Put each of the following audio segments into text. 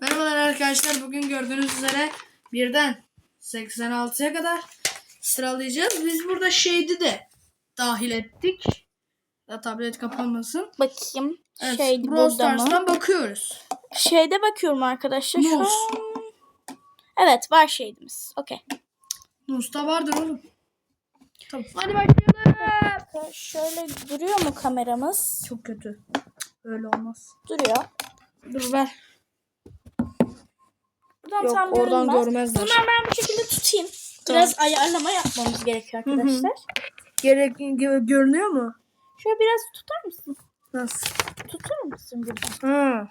Merhabalar arkadaşlar. Bugün gördüğünüz üzere birden 86'ya kadar sıralayacağız. Biz burada şeydi de dahil ettik. Ya tablet kapanmasın. Bakayım. Evet, Şeydi Brawl burada mı? Stars'tan bakıyoruz. Şeyde bakıyorum arkadaşlar. Şu an... Evet var şeydimiz. Okey. Musta vardır oğlum. Tamam. Hadi başlayalım. Şöyle duruyor mu kameramız? Çok kötü. Öyle olmaz. Duruyor. Dur ver. Buradan Yok tam oradan görünmez. görmezler. Hemen ben bu şekilde tutayım. Tamam. Biraz ayarlama yapmamız gerekiyor hı. arkadaşlar. Gerek gö- görünüyor mu? Şöyle biraz tutar mısın? Nasıl? Tutar mısın buradan? Hı.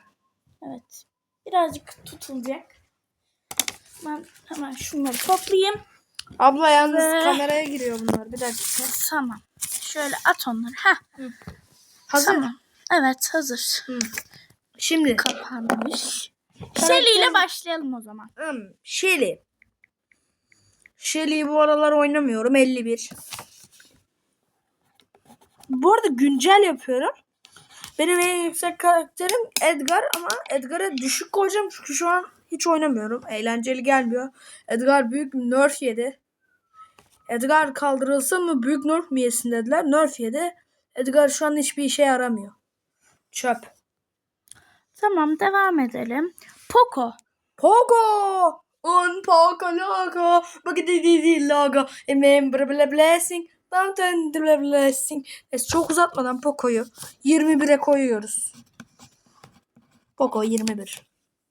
Evet. Birazcık tutulacak. Ben hemen şunları toplayayım. Abla yalnız Ve- kameraya giriyor bunlar. Bir dakika. Tamam. Şöyle at onları. Heh. Hazır. Tamam. Evet hazır. Hı. Şimdi Kapanmış. Shelly ile başlayalım o zaman. Hmm, Shelly. Shelly'yi bu aralar oynamıyorum. 51. Bu arada güncel yapıyorum. Benim en yüksek karakterim Edgar ama Edgar'a düşük koyacağım çünkü şu an hiç oynamıyorum. Eğlenceli gelmiyor. Edgar büyük nerf yedi. Edgar kaldırılsa mı büyük nerf mi yesin dediler. Nerf yedi. Edgar şu an hiçbir işe yaramıyor. Çöp. Tamam devam edelim. Poco. Pogo! Un poco loco, bakit di di logo, remember the blessing, mountain the blessing. Neyse çok uzatmadan Poco'yu 21'e koyuyoruz. Poco 21.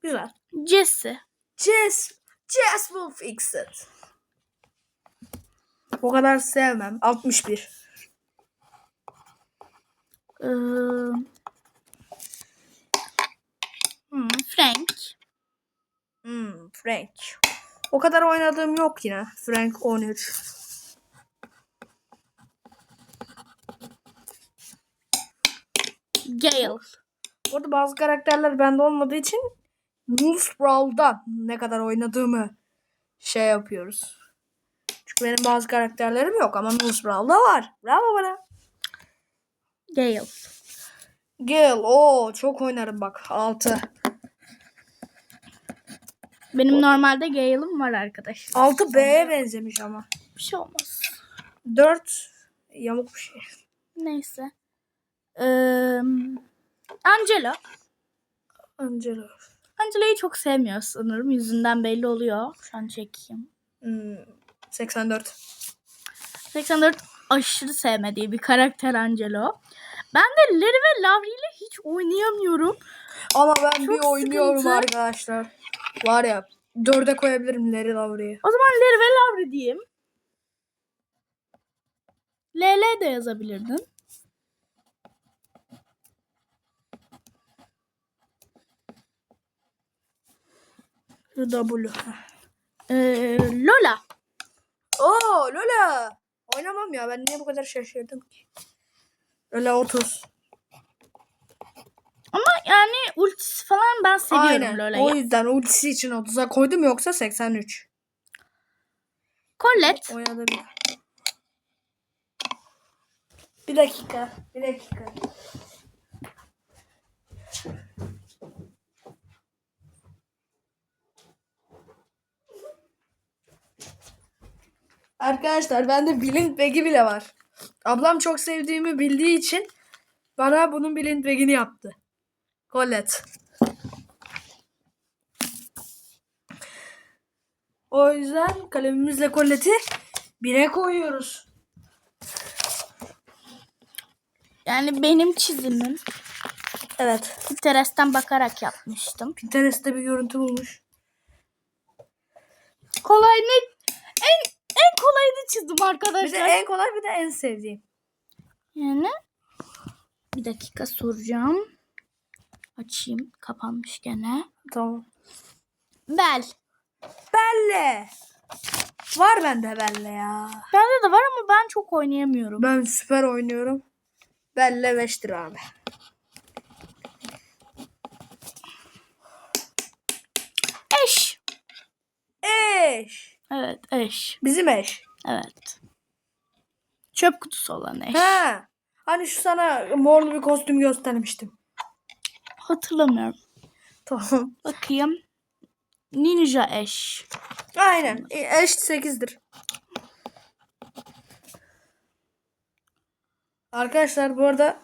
Güzel. Jesse. Jess, Jess will fix it. O kadar sevmem. 61. Ee, hmm, Frank. Hmm, Frank. O kadar oynadığım yok yine. Frank 13. Gale. Bu arada bazı karakterler bende olmadığı için Brawl'da ne kadar oynadığımı şey yapıyoruz. Çünkü benim bazı karakterlerim yok ama Brawl'da var. Bravo bana. Gale. Gil. o çok oynarım bak. 6. Benim normalde Gale'ım var arkadaşlar. 6 B'ye benzemiş ama. Bir şey olmaz. 4 yamuk bir şey. Neyse. Ee, Angela. Angela. Angela'yı çok sevmiyor sanırım. Yüzünden belli oluyor. Şu an çekeyim. Hmm, 84. 84 aşırı sevmediği bir karakter Angelo. Ben de Larry ve Lavri ile hiç oynayamıyorum. Ama ben bir Çok oynuyorum sıkıntı. arkadaşlar. Var ya 4'e koyabilirim Larry Lavrie'yi. O zaman Larry ve Lavri diyeyim. LL de yazabilirdin. W. Ee, Lola. Oo Lola. Oynamam ya ben niye bu kadar şaşırdım ki? Lola 30. Ama yani ultisi falan ben seviyorum Aynen. Lola'yı. O yüzden ultisi için 30'a koydum yoksa 83. Colette. Oynadı bir. Bir dakika. Bir dakika. Arkadaşlar bende blind bag'i bile var. Ablam çok sevdiğimi bildiği için bana bunun blind bag'ini yaptı. Colette. O yüzden kalemimizle Colette'i bire koyuyoruz. Yani benim çizimim. Evet. Pinterest'ten bakarak yapmıştım. Pinterest'te bir görüntü bulmuş. Kolay ne? En en kolayını çizdim Bir de arkadaşlar. en kolay bir de en sevdiğim. Yani bir dakika soracağım. Açayım. Kapanmış gene. Tamam. Bel. Belle. Var bende Belle ya. Bende de var ama ben çok oynayamıyorum. Ben süper oynuyorum. Belle 5'tir abi. Eş. Eş. Evet eş. Bizim eş. Evet. Çöp kutusu olan eş. Ha. Hani şu sana morlu bir kostüm göstermiştim. Hatırlamıyorum. Tamam. Bakayım. Ninja Ash. Aynen. E, Eş 8'dir. Arkadaşlar bu arada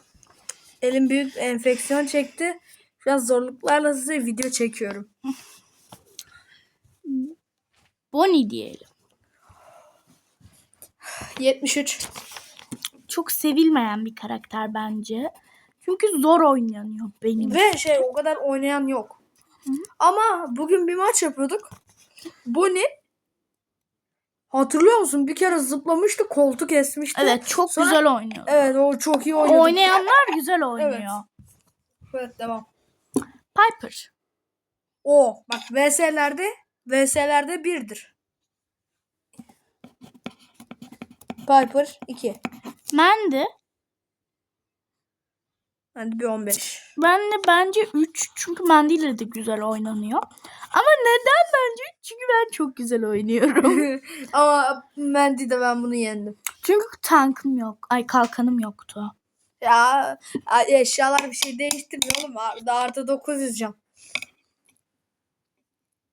elim büyük enfeksiyon çekti. Biraz zorluklarla size video çekiyorum. Bonnie diyelim. 73. Çok sevilmeyen bir karakter bence. Çünkü zor oynanıyor benim. Ve şey o kadar oynayan yok. Ama bugün bir maç yapıyorduk. Bonnie hatırlıyor musun? Bir kere zıplamıştı, koltuk kesmişti. Evet çok Sonra- güzel oynuyor. Evet o çok iyi oynadı. Oynayanlar güzel oynuyor. Evet devam. Piper. O bak VS'lerde VS'lerde birdir. Piper 2. Mandy. Hadi bir 15. Ben de bence 3 çünkü Mandy ile de güzel oynanıyor. Ama neden bence 3? Çünkü ben çok güzel oynuyorum. Ama Mandy'de ben bunu yendim. çünkü tankım yok. Ay kalkanım yoktu. Ya eşyalar bir şey değiştirmiyor oğlum. Daha artı 9 yazacağım.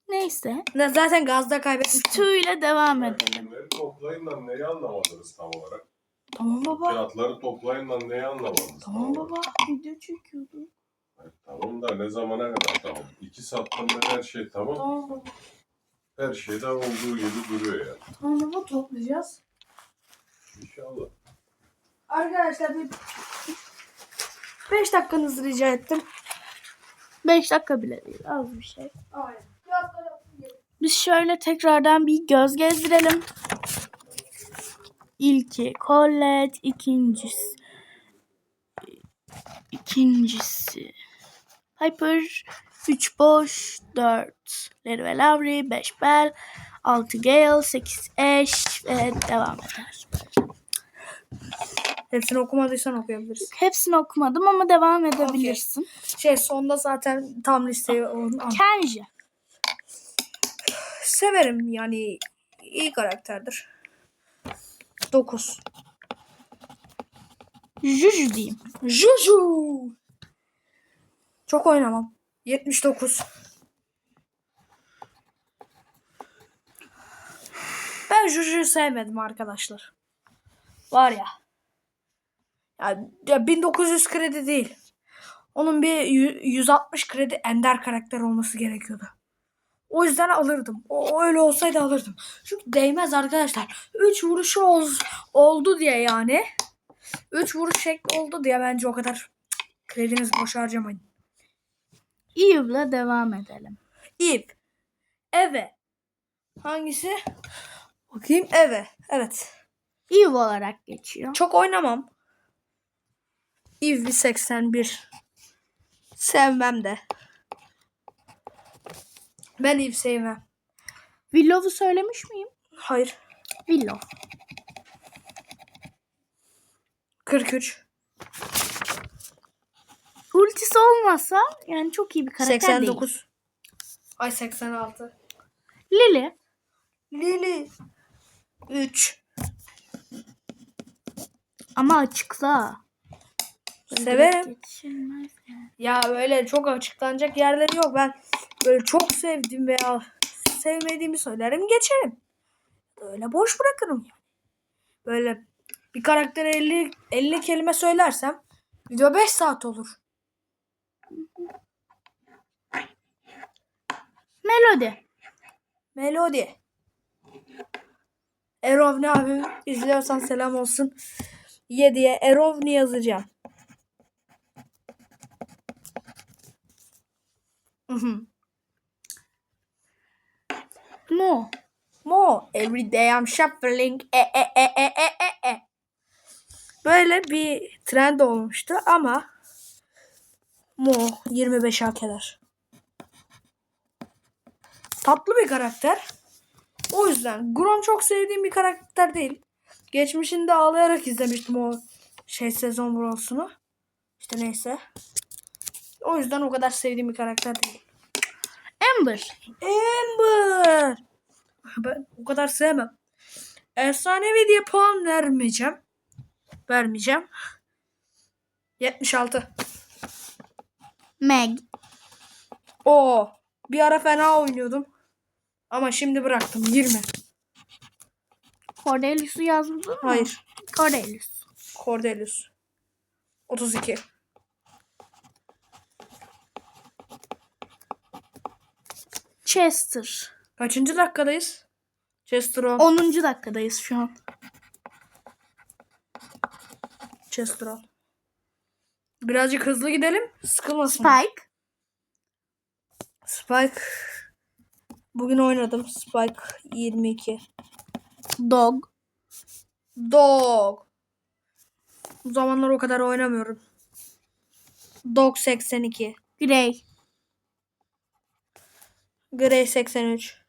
Neyse. Ne, zaten gazda kaybetmiştim. Stu ile devam edelim. Toplayın lan neyi anlamadınız tam olarak? Tamam baba. Kağıtları toplayın lan neyi anlamadınız? Tamam baba. Video çekiyordum. Ay, Tamam da ne zamana kadar tamam. İki saatten beri her şey tamam. Tamam baba. Her şey de olduğu gibi duruyor yani. Tamam baba toplayacağız. İnşallah. Arkadaşlar bir 5 dakikanızı rica ettim. 5 dakika bile değil. Az bir şey. Aynen. Biz şöyle tekrardan bir göz gezdirelim. İlki Colette, ikincisi ikincisi Piper, 3 boş, 4 Larry ve Lowry, 5 Bell, 6 Gale, 8 Ash ve devam eder. Hepsini okumadıysan okuyabilirsin. Hepsini okumadım ama devam edebilirsin. Şey sonda zaten tam listeyi onu al. Kenji. Severim yani iyi karakterdir. 9. Juju diyeyim. Juju. Çok oynamam. 79. Ben Juju'yu sevmedim arkadaşlar. Var ya. Ya, ya 1900 kredi değil. Onun bir yü- 160 kredi ender karakter olması gerekiyordu. O yüzden alırdım. O, öyle olsaydı alırdım. Çünkü değmez arkadaşlar. 3 vuruşu ol- oldu diye yani. 3 vuruş şekli oldu diye bence o kadar cık, kredinizi boş harcamayın. Eve'la devam edelim. Eve. Eve. Hangisi? Bakayım eve. Evet. Eve olarak geçiyor. Çok oynamam. Eve bir 81. Sevmem de. Ben Eve sevmem. Willow'u söylemiş miyim? Hayır. Willow. 43. Ultisi olmasa yani çok iyi bir karakter 89. değil. Ay 86. Lily. Lily. 3. Ama açıkla. Severim. Ya böyle çok açıklanacak yerleri yok. Ben böyle çok sevdim veya sevmediğimi söylerim geçerim. Öyle boş bırakırım. Böyle bir karaktere 50, 50 kelime söylersem video 5 saat olur. Melody. Melody. Erovni abim izliyorsan selam olsun. 7'ye Erovni yazacağım. Mhm. Mo. Mo. Every day I'm shuffling. E, e, e, e, e, e, e. Böyle bir trend olmuştu ama Mo 25 hak eder. Tatlı bir karakter. O yüzden Grom çok sevdiğim bir karakter değil. Geçmişinde ağlayarak izlemiştim o şey sezon brosunu. İşte neyse. O yüzden o kadar sevdiğim bir karakter değil. Amber. Amber. Ben o kadar sevmem. Efsanevi diye puan vermeyeceğim. Vermeyeceğim. 76. Meg. Oo. Bir ara fena oynuyordum. Ama şimdi bıraktım 20. Cordelius'u yazdın mı? Hayır. Cordelius. Cordelius. 32. Chester. Kaçıncı dakikadayız? Chester 10. 10. dakikadayız şu an. Chester 10. Birazcık hızlı gidelim. Sıkılmasın. Spike. Spike. Bugün oynadım. Spike 22. Dog. Dog. Bu zamanlar o kadar oynamıyorum. Dog 82. Grey. Grey 83.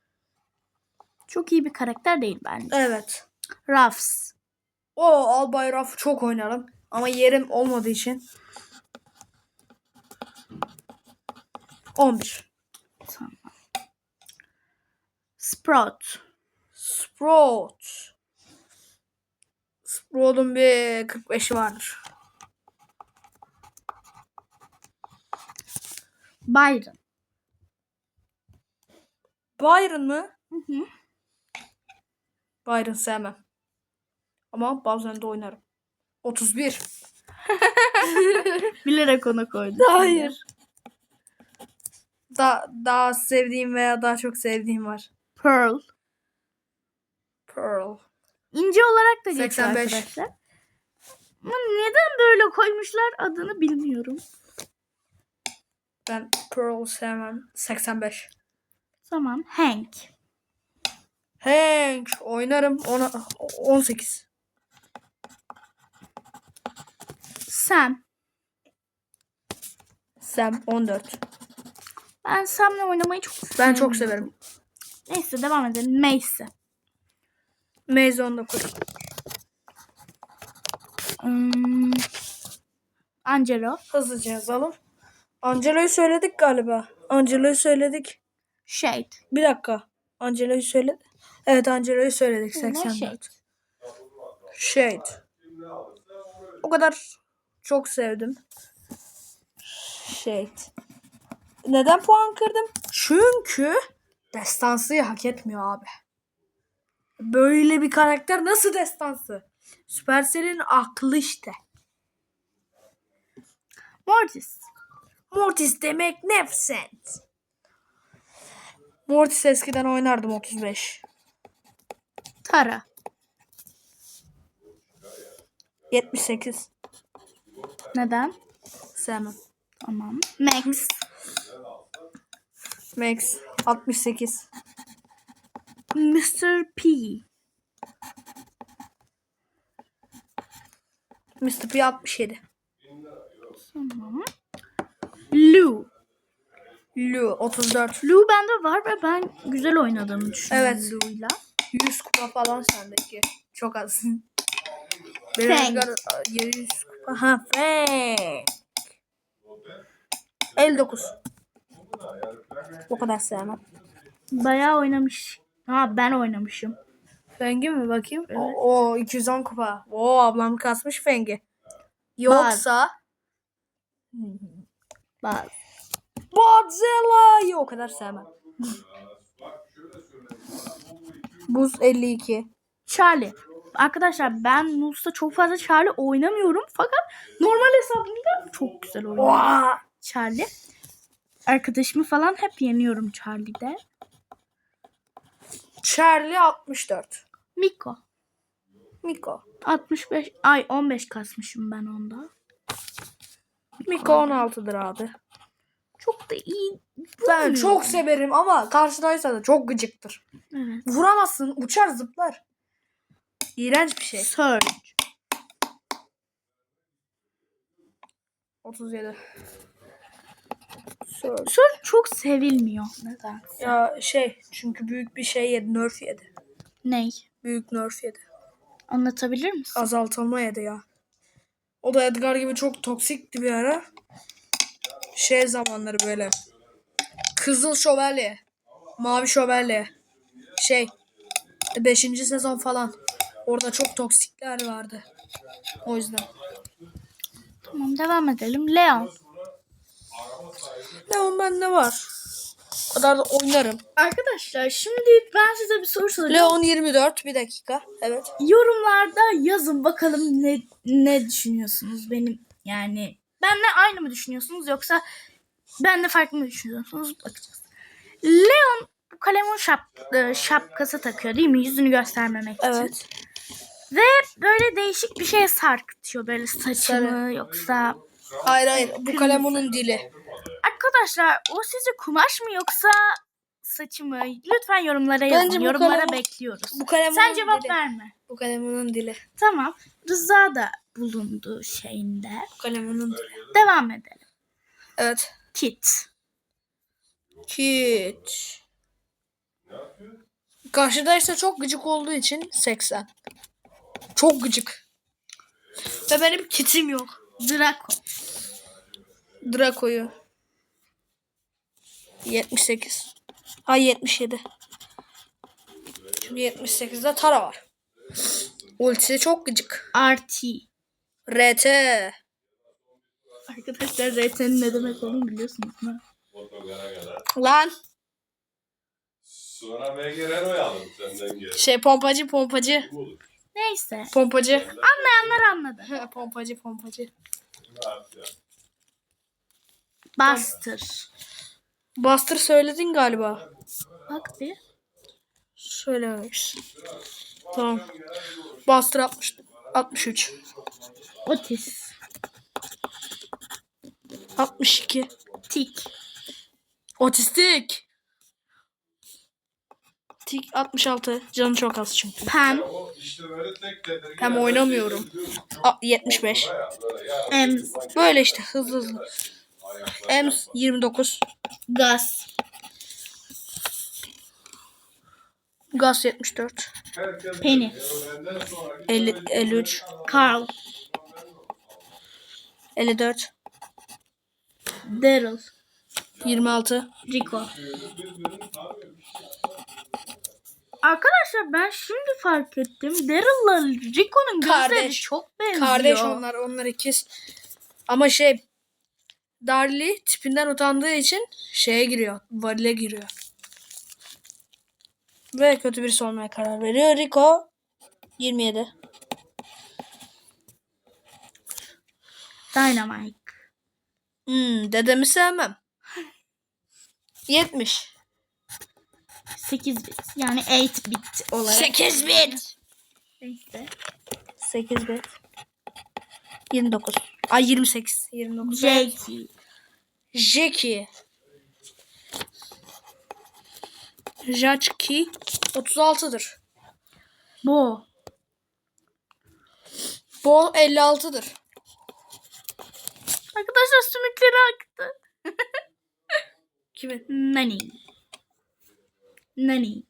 Çok iyi bir karakter değil bence. Evet. Ruffs. O Albay Ruff çok oynarım. Ama yerim olmadığı için. 11. Tamam. Sprout. Sprout. Sprout'un bir 45'i vardır. Byron. Byron mı? Hı hı. Byron sevmem. Ama bazen de oynarım. 31. Bilerek ona koydum. Hayır. Da, daha sevdiğim veya daha çok sevdiğim var. Pearl. Pearl. İnce olarak da geçiyor 85. arkadaşlar. Ama neden böyle koymuşlar adını bilmiyorum. Ben Pearl sevmem. 85. Tamam. Hank. Hank oynarım. Ona 18. Sam. Sam 14. Ben Sam'le oynamayı çok Ben çok severim. Neyse devam edelim. Mace. Maze 19. Hmm. Angelo. Hızlıca yazalım. Angelo'yu söyledik galiba. Angelo'yu söyledik. Shade. Bir dakika. Angelo'yu söyledik. Evet Angelo'yu söyledik. Shade? 84. Shade. O kadar çok sevdim. Shade. Neden puan kırdım? Çünkü destansıyı hak etmiyor abi. Böyle bir karakter nasıl destansı? Supercell'in aklı işte. Mortis. Mortis demek nefset. Mortis eskiden oynardım 35. Tara. 78. Neden? Sevmem. Tamam. Max. Max 68. Mr. P. Mr. P 67. Tamam. Lou. Lu 34. Lou bende var ve ben güzel oynadığımı düşünüyorum Evet. Lou'yla. 100 kupa falan sendeki. Çok az. Benim. Edgar 700 kupa. Ha Fang. 59. O kadar sevmem. Bayağı oynamış. Ha ben oynamışım. Feng'i mi bakayım? O, o 210 kupa. Oo ablam kasmış Feng'i. Yoksa Bak. Godzilla'yı o kadar sevmem. Buz 52. Charlie. Arkadaşlar ben Nus'ta çok fazla Charlie oynamıyorum fakat normal hesabımda çok güzel oynuyorum. Charlie. Arkadaşımı falan hep yeniyorum Charlie'de. Charlie 64. Miko. Miko. 65. Ay 15 kasmışım ben onda. Miko 16'dır abi. Çok da iyi. Ben çok severim ama karşıdaysa da çok gıcıktır. Evet. Vuramazsın, uçar zıplar. İğrenç bir şey. Surge. 37. Surge. Surge çok sevilmiyor. Neden? Ya şey çünkü büyük bir şey yedi, nerf yedi. Ney? Büyük nerf yedi. Anlatabilir misin? Azaltılma yedi ya. O da Edgar gibi çok toksikti bir ara. Şey zamanları böyle. Kızıl şövalye. Mavi şövalye. Şey. 5. sezon falan. Orada çok toksikler vardı. O yüzden. Tamam devam edelim. Leon. Leon bende var. kadar da oynarım. Arkadaşlar şimdi ben size bir soru soracağım. Leon 24 bir dakika. Evet. Yorumlarda yazın bakalım ne ne düşünüyorsunuz benim yani benle aynı mı düşünüyorsunuz yoksa benle farklı mı düşünüyorsunuz bakacağız. Leon bu kalemun şap, e, şapkası takıyor değil mi yüzünü göstermemek için. Evet. Ve böyle değişik bir şeye sarkıtıyor böyle saçını yoksa Hayır hayır. Bu kalem onun dili. Arkadaşlar o sizce kumaş mı yoksa saçı mı? Lütfen yorumlara yazın. Bence bu Yorumlara kalem- bekliyoruz. Bu kalem Sen onun cevap dili. verme. Bu kalem onun dili. Tamam. Rıza da bulundu şeyinde. Bu kalem onun dili. Devam edelim. Evet. Kit. Kit. Karşıdaysa çok gıcık olduğu için 80. Çok gıcık. Ve benim kitim yok. Draco. Draco'yu. 78. Ha 77. Şimdi 78'de Tara var. Ultisi çok gıcık. RT. RT. Arkadaşlar RT'nin ne demek olduğunu biliyorsunuz mu? Lan. Sonra MGR oyalım senden geri. Şey pompacı pompacı. Neyse. Pompacı. Anlayanlar anladı. pompacı pompacı. Ne Buster söyledin galiba. Bak bir. Söylememiş. Tamam. Buster 60. 63. Otis. 62. Tik. Otistik. Tik 66. Canı çok az çünkü. Tedirgin. Hem oynamıyorum. A, 75. Ems. Böyle işte hızlı hızlı. Ems 29. Gus. Gas 74. Penny. 50, 53. Carl. 54. Daryl. 26. Rico. Arkadaşlar ben şimdi fark ettim. Daryl'la Rico'nun gözleri Kardeş. çok benziyor. Kardeş onlar. Onlar ikiz. Ama şey Darly tipinden utandığı için şeye giriyor. Varile giriyor. Ve kötü birisi olmaya karar veriyor. Rico 27. Dynamite. Hmm, dedemi sevmem. 70. 8 bit. Yani 8 bit olarak. 8 bit. Neyse. 8 bit. 29. Ay 28. 29. Jackie. Jackie. Jackie 36'dır. Bo. Bo 56'dır. Arkadaşlar sümükleri aktı. Kimin? Nani. Nani.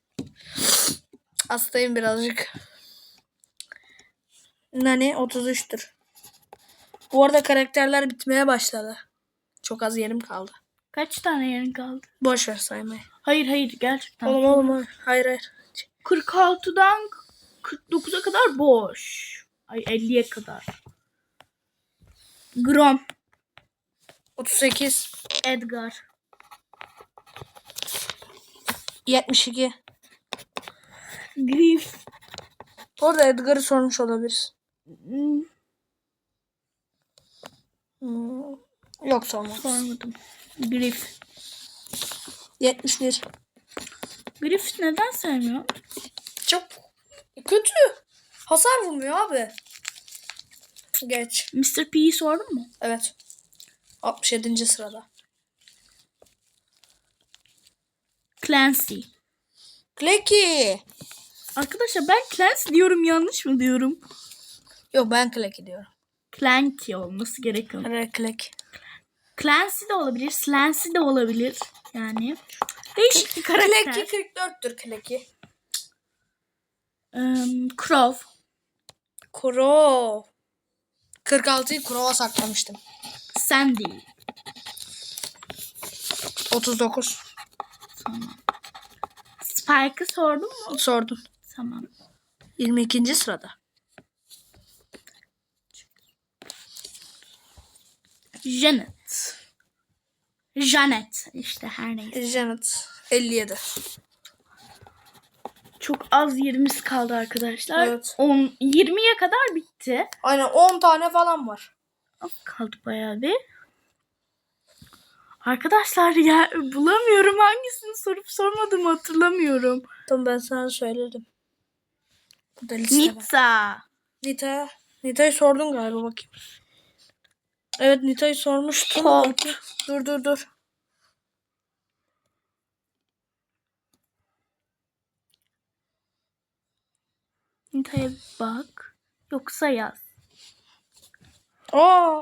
Hastayım birazcık. Nani 33'tür. Bu arada karakterler bitmeye başladı. Çok az yerim kaldı. Kaç tane yerin kaldı? Boş ver saymayı. Hayır hayır gerçekten. Oğlum oğlum hayır hayır. 46'dan 49'a kadar boş. Ay 50'ye kadar. Grom. 38. Edgar. 72. Griff. Orada Edgar'ı sormuş olabiliriz. Hmm, Yok sormam. sormadım. Griff. 71. Griff neden sevmiyor? Çok kötü. Hasar vurmuyor abi. Geç. Mr. P'yi sordun mu? Evet. 67. sırada. Clancy. Kleki. Arkadaşlar ben Clancy diyorum yanlış mı diyorum? Yok ben Kleki diyorum. Clancy olması gerekiyor. Kleki. Clancy de olabilir, Slancy de olabilir. Yani değişik bir karakter. Kleki 44'tür Kleki. Um, Crow. Kuro. 46'yı Kuro'ya saklamıştım. Sandy. 39. Spike'ı sordun mu? Sordun. Tamam. 22. sırada. Janet. Janet işte her neyse. Janet. 57. Çok az yerimiz kaldı arkadaşlar. Evet. 10 20'ye kadar bitti. Aynen 10 tane falan var. Az kaldı bayağı bir. Arkadaşlar ya bulamıyorum hangisini sorup sormadım hatırlamıyorum. Tamam ben sana söyledim. Bu da liste var. Nitsa. Nita'ya. Nita'yı sordun galiba bakayım. Evet Nita'yı sormuştum. Bakayım. Dur dur dur. Nita'ya bak. Yoksa yaz. Aa.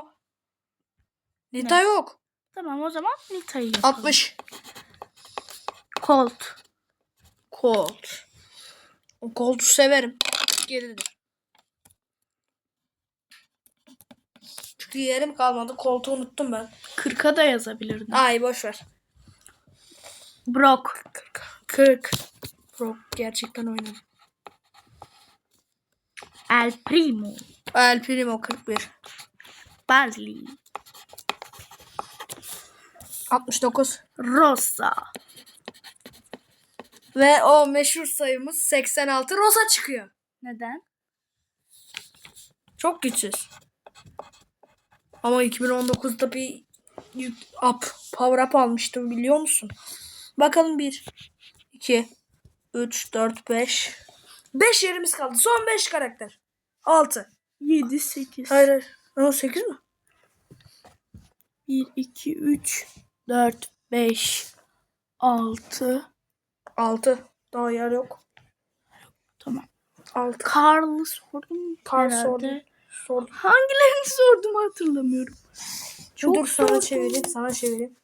Nita yok. Tamam o zaman Nita'yı yapalım. 60. Colt. Colt. O Colt'u severim. Geridir. Çünkü yerim kalmadı. Colt'u unuttum ben. 40'a da yazabilirdin. Ay boş ver. Brock. 40. 40. Bro gerçekten oynadım. El Primo. El Primo 41. Barley. 69. Rosa. Ve o meşhur sayımız 86 Rosa çıkıyor. Neden? Çok güçsüz. Ama 2019'da bir up, power up almıştım biliyor musun? Bakalım 1, 2, 3, 4, 5. 5 yerimiz kaldı. Son 5 karakter. 6. 7, 8. Hayır hayır. O 8 mi? 1, 2, 3, 4, 5, 6. 6. Daha yer yok. Tamam. 6. Karl'ı sordum. Karl sordum. Sordum. Hangilerini sordum hatırlamıyorum. Çok Dur sana sordum. çevireyim. Sana çevireyim.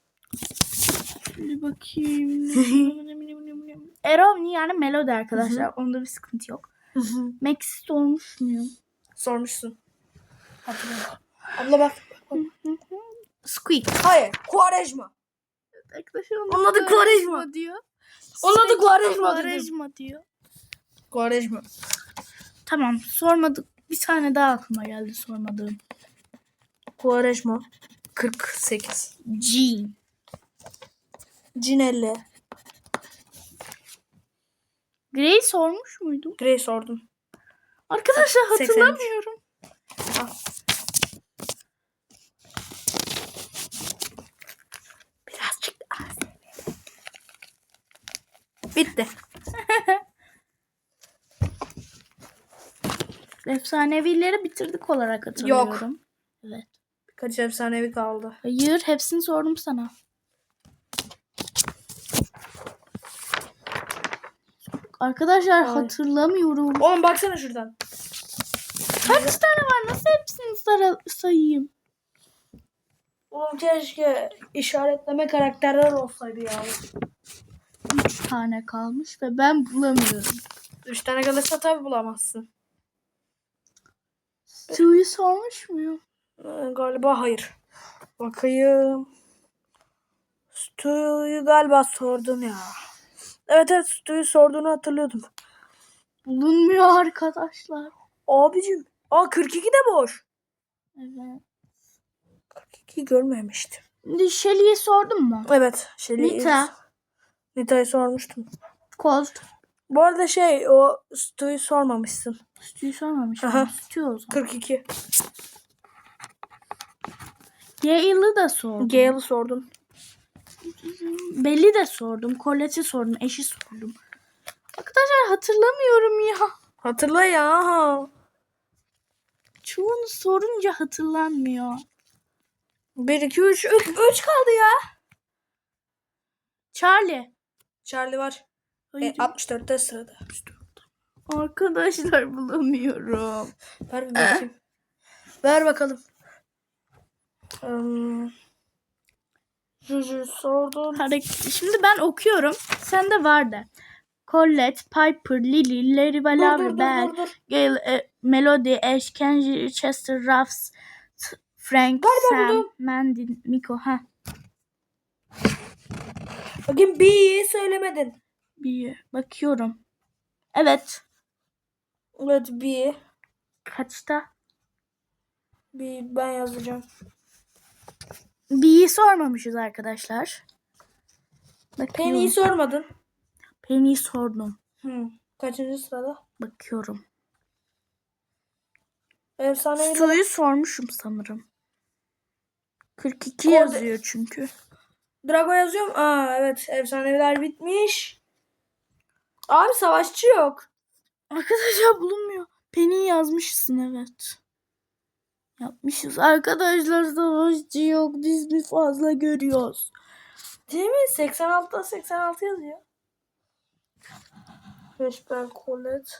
Bir bakayım. Erovni yani Melody arkadaşlar. Onda bir sıkıntı yok. Max'i sormuş muyum? Sormuşsun. Hatırlıyorum. Abla bak. Squeak. Hayır. Quaresma. Arkadaşlar Onun adı Quaresma. diyor. Onun adı Sürekli Quaresma dedim. Quaresma diyor. Quaresma. Tamam sormadık. Bir tane daha aklıma geldi sormadığım. Quaresma. 48. Jean. Cinelli. Grey sormuş muydum? Grey sordum. Arkadaşlar 83. hatırlamıyorum. Birazcık az. Bitti. Efsanevileri bitirdik olarak hatırlıyorum. Evet. Birkaç efsanevi kaldı. Hayır hepsini sordum sana. Arkadaşlar Ay. hatırlamıyorum. Oğlum baksana şuradan. Kaç tane var? Nasıl hepsini sara- sayayım? Oğlum keşke işaretleme karakterler olsaydı ya. 3 tane kalmış ve ben bulamıyorum. Üç tane kalırsa tabi bulamazsın. Suyu sormuş muyum? Ee, galiba hayır. Bakayım. Stu'yu galiba sordun ya. Evet evet Stu'yu sorduğunu hatırlıyordum. Bulunmuyor arkadaşlar. Abicim. Aa 42 de boş. Evet. 42 görmemiştim. Shelly'yi sordum mu? Evet. Şey, Nita. Nita'yı sormuştum. Colt. Bu arada şey o Stu'yu sormamışsın. Suyu sormamış. Aha. Suyu o zaman. 42. Gale'ı da sordum. Gale'ı sordun. Belli de sordum. Colette'i sordum. Eşi sordum. Arkadaşlar hatırlamıyorum ya. Hatırla ya. Çoğunu sorunca hatırlanmıyor. 1, 2, 3. 3 kaldı ya. Charlie. Charlie var. E, Hayır. 64'te sırada. Arkadaşlar bulamıyorum. Ver bir bakayım. Ver bakalım. Um, Juju sordun. Hareket. Şimdi ben okuyorum. Sende var da. Colette, Piper, Lily, Larry, dur dur dur. dur. Gale, e, Melody, Ash, Kenji, Chester, Ruffs, Frank, Galiba Sam, buldum. Mandy, Miko. Ha, Bakayım B'yi söylemedin. Bir bakıyorum. Evet. Evet B. Kaçta? B ben yazacağım. B'yi sormamışız arkadaşlar. Penny'yi sormadın. Penny'yi sordum. Hı. Kaçıncı sırada? Bakıyorum. Efsanevi Suyu sormuşum sanırım. 42 Orada- yazıyor çünkü. Drago yazıyorum. Aa evet efsaneviler bitmiş. Abi savaşçı yok. Arkadaşlar bulunmuyor. Penny yazmışsın evet. Yapmışız. Arkadaşlar savaşçı yok. Biz mi fazla görüyoruz? Değil mi? 86'da 86 yazıyor. Vesper Colette.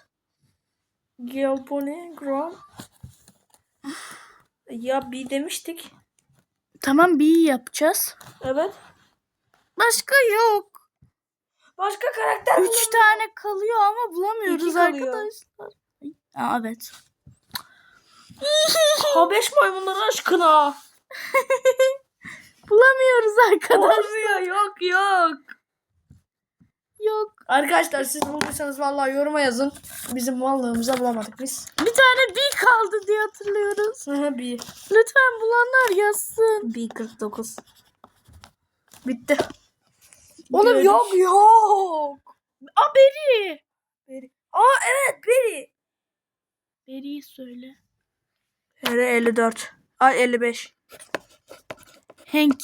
Gialpone, Grom. Ya bir demiştik. Tamam bir yapacağız. Evet. Başka yok. Başka karakter Üç tane kalıyor ama bulamıyoruz İki kalıyor. arkadaşlar. Aa, evet. Habeş maymunları aşkına. Bulamıyoruz arkadaşlar. Olmuyor yok yok. Yok. Arkadaşlar siz bulduysanız vallahi yoruma yazın. Bizim varlığımıza bulamadık biz. Bir tane bir kaldı diye hatırlıyoruz. Aha bir. Lütfen bulanlar yazsın. Bir 49. Bitti. Oğlum Görüş. yok yok. Aa Beri. Beri. Aa evet Beri. Beri'yi söyle. Hele 54. Ay 55. Hank.